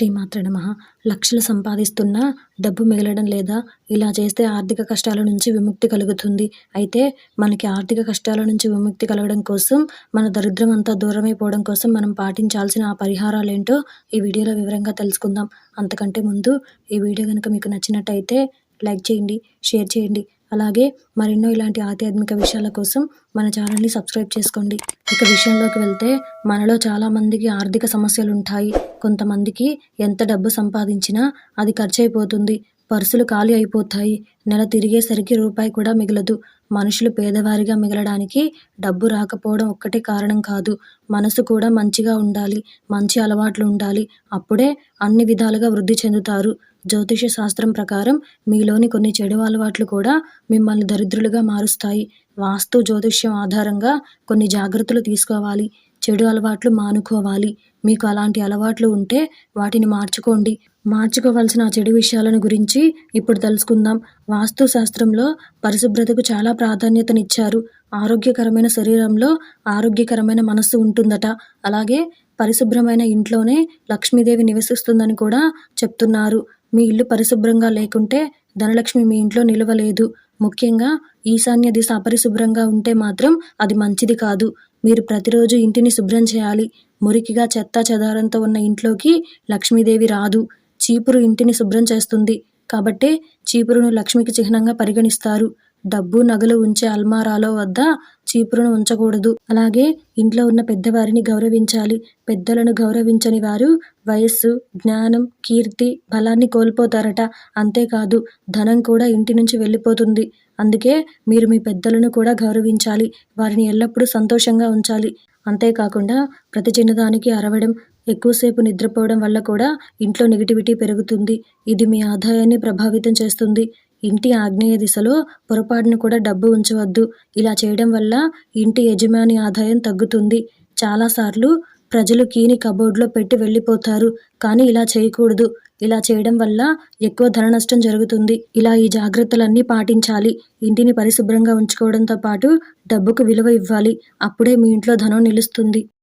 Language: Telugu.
శ్రీమాత్ర నమ. లక్షలు సంపాదిస్తున్నా డబ్బు మిగలడం లేదా ఇలా చేస్తే ఆర్థిక కష్టాల నుంచి విముక్తి కలుగుతుంది. అయితే మనకి ఆర్థిక కష్టాల నుంచి విముక్తి కలగడం కోసం మన దరిద్రం అంతా దూరమైపోవడం కోసం మనం పాటించాల్సిన ఆ పరిహారాలు ఏంటో ఈ వీడియోలో వివరంగా తెలుసుకుందాం. అంతకంటే ముందు ఈ వీడియో కనుక మీకు నచ్చినట్టయితే లైక్ చేయండి షేర్ చేయండి. అలాగే మరెన్నో ఇలాంటి ఆధ్యాత్మిక విషయాల కోసం మన ఛానల్ని సబ్స్క్రైబ్ చేసుకోండి. ఇక విషయంలోకి వెళ్తే మనలో చాలామందికి ఆర్థిక సమస్యలు ఉంటాయి. కొంతమందికి ఎంత డబ్బు సంపాదించినా అది ఖర్చు అయిపోతుంది పర్సులు ఖాళీ అయిపోతాయి. నెల తిరిగేసరికి రూపాయి కూడా మిగలదు. మనుషులు పేదవారిగా మిగలడానికి డబ్బు రాకపోవడం ఒక్కటే కారణం కాదు. మనసు కూడా మంచిగా ఉండాలి. మంచి అలవాట్లు ఉండాలి. అప్పుడే అన్ని విధాలుగా వృద్ధి చెందుతారు. జ్యోతిష శాస్త్రం ప్రకారం మీలోని కొన్ని చెడు అలవాట్లు కూడా మిమ్మల్ని దరిద్రులుగా మారుస్తాయి. వాస్తు జ్యోతిష్యం ఆధారంగా కొన్ని జాగ్రత్తలు తీసుకోవాలి. చెడు అలవాట్లు మానుకోవాలి. మీకు అలాంటి అలవాట్లు ఉంటే వాటిని మార్చుకోండి. మార్చుకోవాల్సిన చెడు విషయాలను గురించి ఇప్పుడు తెలుసుకుందాం. వాస్తు శాస్త్రంలో పరిశుభ్రతకు చాలా ప్రాధాన్యతనిచ్చారు. ఆరోగ్యకరమైన శరీరంలో ఆరోగ్యకరమైన మనస్సు ఉంటుందట. అలాగే పరిశుభ్రమైన ఇంట్లోనే లక్ష్మీదేవి నివసిస్తుందని కూడా చెప్తున్నారు. మీ ఇల్లు పరిశుభ్రంగా లేకుంటే ధనలక్ష్మి మీ ఇంట్లో నిలవలేదు. ముఖ్యంగా ఈశాన్య దిశ అపరిశుభ్రంగా ఉంటే మాత్రం అది మంచిది కాదు. మీరు ప్రతిరోజు ఇంటిని శుభ్రం చేయాలి. మురికిగా చెత్త చెదారంతో ఉన్న ఇంట్లోకి లక్ష్మీదేవి రాదు. చీపురు ఇంటిని శుభ్రం చేస్తుంది. కాబట్టే చీపురును లక్ష్మికి చిహ్నంగా పరిగణిస్తారు. డబ్బు నగలు ఉంచే అల్మారాలో వద్ద చీపురును ఉంచకూడదు. అలాగే ఇంట్లో ఉన్న పెద్దవారిని గౌరవించాలి. పెద్దలను గౌరవించని వారు వయస్సు జ్ఞానం కీర్తి బలాన్ని కోల్పోతారట. అంతేకాదు ధనం కూడా ఇంటి నుంచి వెళ్ళిపోతుంది. అందుకే మీరు మీ పెద్దలను కూడా గౌరవించాలి. వారిని ఎల్లప్పుడూ సంతోషంగా ఉంచాలి. అంతేకాకుండా ప్రతి చిన్నదానికి అరవడం ఎక్కువసేపు నిద్రపోవడం వల్ల కూడా ఇంట్లో నెగిటివిటీ పెరుగుతుంది. ఇది మీ ఆదాయాన్ని ప్రభావితం చేస్తుంది. ఇంటి ఆగ్నేయ దిశలో పొరపాటును కూడా డబ్బు ఉంచవద్దు. ఇలా చేయడం వల్ల ఇంటి యజమాని ఆదాయం తగ్గుతుంది. చాలాసార్లు ప్రజలు కీని కబోర్డ్లో పెట్టి వెళ్ళిపోతారు. కానీ ఇలా చేయకూడదు. ఇలా చేయడం వల్ల ఎక్కువ ధన నష్టం జరుగుతుంది. ఇలా ఈ జాగ్రత్తలన్నీ పాటించాలి. ఇంటిని పరిశుభ్రంగా ఉంచుకోవడంతో పాటు డబ్బుకు విలువ ఇవ్వాలి. అప్పుడే మీ ఇంట్లో ధనం నిలుస్తుంది.